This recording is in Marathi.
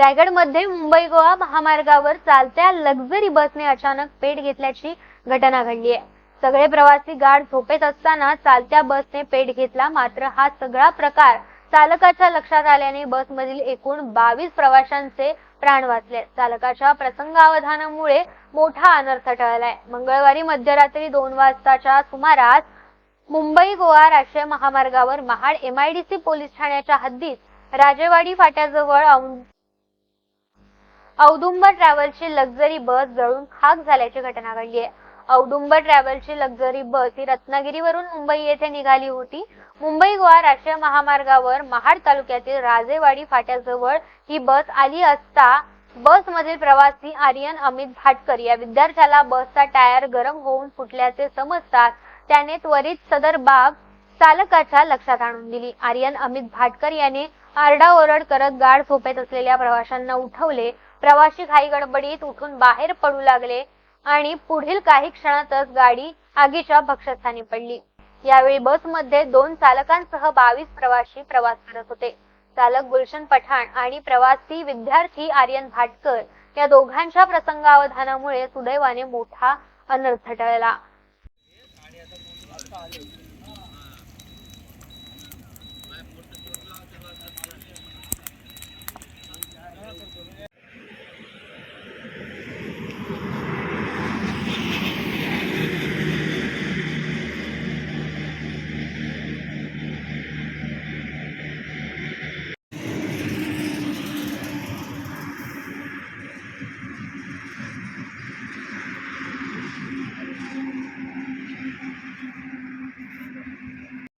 रायगडमध्ये मुंबई गोवा महामार्गावर चालत्या लक्झरी बसने अचानक पेट घेतल्याची घटना घडली आहे सगळे प्रवासी गाड झोपेत असताना चालत्या बसने पेट घेतला मात्र हा सगळा प्रकार चालकाच्या लक्षात आल्याने बसमधील एकूण बावीस प्रवाशांचे प्राण वाचले. चालकाच्या प्रसंगावधानामुळे मोठा अनर्थ टळलाय. मंगळवारी मध्यरात्री दोन वाजताच्या सुमारास मुंबई गोवा राष्ट्रीय महामार्गावर महाड एमआयडीसी पोलीस ठाण्याच्या हद्दीत राजेवाडी फाट्याजवळ औदुंबर ट्रॅव्हल्सची लक्झरी बस जळून खाक झाल्याची घटना घडली आहे. औदुंबर ट्रॅव्हल्सची लक्झरी बस ही रत्नागिरीवरून मुंबई येथे निघाली होती. मुंबई गोवा राष्ट्रीय महामार्गावर महाड तालुक्यातील राजेवाडी फाट्याजवळ ही बस आली असता बसमधील प्रवासी आर्यन अमित भाटकर या विद्यार्थ्याला बसचा टायर गरम होऊन फुटल्याचे समजताच त्याने त्वरित सदर बाब चालकाच्या लक्षात आणून दिली. आर्यन अमित भाटकर याने आरडाओरड करत गाढ झोपेत असलेल्या प्रवाशांना उठवले. प्रवाशी घाई गडबडीत उठून बाहेर पडू लागले आणि पुढील काही क्षणातच गाडी आगीच्या भक्षस्थानी पडली. यावेळी बसमध्ये दोन चालकांसह बावीस प्रवाशी प्रवास करत होते. चालक गुलशन पठाण आणि प्रवासी विद्यार्थी आर्यन भाटकर या दोघांच्या प्रसंगावधानामुळे सुदैवाने मोठा अनर्थ टळला.